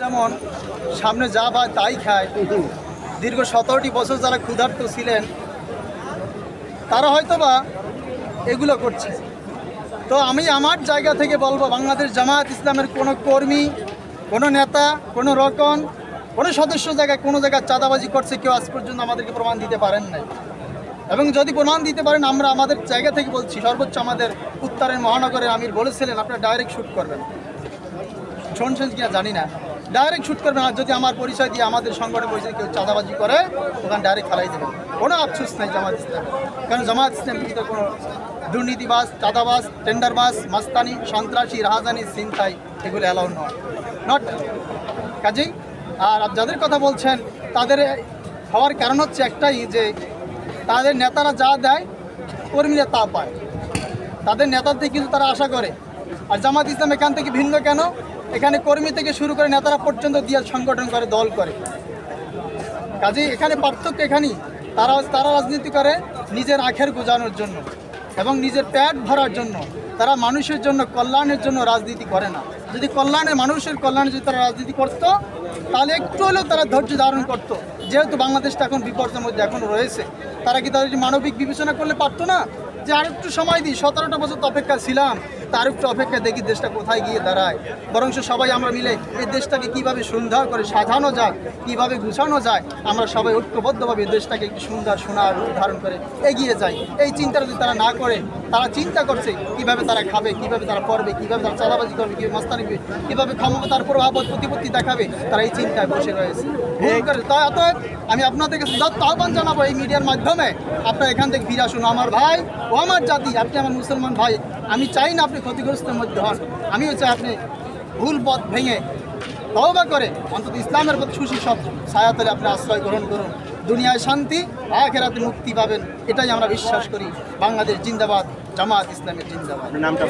যেমন সামনে যা পায় তাই খায়। দীর্ঘ সতেরোটি বছর যারা ক্ষুধার্ত ছিলেন, তারা হয়তো বা এগুলো করছে। তো আমি আমার জায়গা থেকে বলব, বাংলাদেশ জামায়াত ইসলামের কোনো কর্মী, কোনো নেতা, কোনো রকম, কোনো সদস্য জায়গায়, কোনো জায়গায় চাঁদাবাজি করছে কেউ আজ পর্যন্ত আমাদেরকে প্রমাণ দিতে পারেন নাই। এবং যদি প্রমাণ দিতে পারেন, আমরা আমাদের জায়গা থেকে বলছি, সর্বোচ্চ আমাদের উত্তরের মহানগরের আমির বলেছিলেন, আপনারা ডাইরেক্ট শ্যুট করবেন। শুনছেন কিনা জানি না। ডাইরেক্ট শ্যুট করবেন আর যদি আমার পরিচয় দিয়ে আমাদের সংগঠন পরিচয় কেউ চাঁদাবাজি করে, ওখানে ডাইরেক্ট খেলাই দেবেন কোনো আফসোস নাই জামাত ইসলাম। কারণ জামাত ইসলাম কিন্তু কোনো দুর্নীতিবাস চাঁদাবাজ টেন্ডারবাজ মাস্তানি, সন্ত্রাসী, রাহাজানি চিন্তাই এগুলো অ্যালাউ নয়। নট কাজেই আর যাদের কথা বলছেন, তাদের হওয়ার কারণ হচ্ছে একটাই যে, তাদের নেতারা যা দেয়, কর্মীরা তা পায়। তাদের নেতার নেতাদের কিন্তু তারা আশা করে। আর জামাত ইসলাম এখান থেকে ভিন্ন কেন? এখানে কর্মী থেকে শুরু করে নেতারা পর্যন্ত দিয়ে সংগঠন করে, দল করে। কাজেই এখানে পার্থক্য এখানেই। তারা তারা রাজনীতি করে নিজের আখের গোজানোর জন্য এবং নিজের পেট ভরার জন্য। তারা মানুষের জন্য, কল্যাণের জন্য রাজনীতি করে না। যদি কল্যাণে মানুষের কল্যাণে যদি তারা রাজনীতি করতো, তাহলে একটু হলেও তারা ধৈর্য ধারণ করতো। যেহেতু বাংলাদেশটা এখন বিপর্যয়ের মধ্যে এখন রয়েছে, তারা কি তাদের মানবিক বিবেচনা করলে পারতো না? যে আর একটু সময় দিই, সতেরোটা বছর তো অপেক্ষা ছিলাম, তার একটু অপেক্ষা দেখি দেশটা কোথায় গিয়ে দাঁড়ায়। বরং সবাই আমরা মিলে এই দেশটাকে কীভাবে সুন্দর করে সাজানো যায়, কীভাবে গুছানো যায়, আমরা সবাই ঐক্যবদ্ধভাবে দেশটাকে একটু সুন্দর সোনার ধারণ করে এগিয়ে যাই। এই চিন্তা যদি তারা না করে তারা চিন্তা করছে কীভাবে তারা খাবে কীভাবে তারা পড়বে কীভাবে তারা চাঁদাবাজি করবে কীভাবে মাস্তানি করবে কীভাবে ক্ষমতার প্রভাব প্রতিপত্তি দেখাবে তারা এই চিন্তায় বসে রয়েছে। তাই অতএব আমি আপনাদেরকে দত্ত আহ্বান জানাব এই মিডিয়ার মাধ্যমে আপনারা এখান থেকে ফিরে আসুন। আমার ভাই ও আমার জাতি আপনি আমার মুসলমান ভাই আমি চাই না আপনি ক্ষতিগ্রস্তের মধ্যে হন। আমিও চাই আপনি ভুল পথ ভেঙে তওবা করে অন্তত ইসলামের প্রতি সুশী সব ছায়াতলে আপনি আশ্রয় গ্রহণ করুন। দুনিয়ায় শান্তি, আখেরাতে মুক্তি পাবেন। এটাই আমরা বিশ্বাস করি। বাংলাদেশ জিন্দাবাদ, জামাত ইসলামের জিন্দাবাদ। নামটা।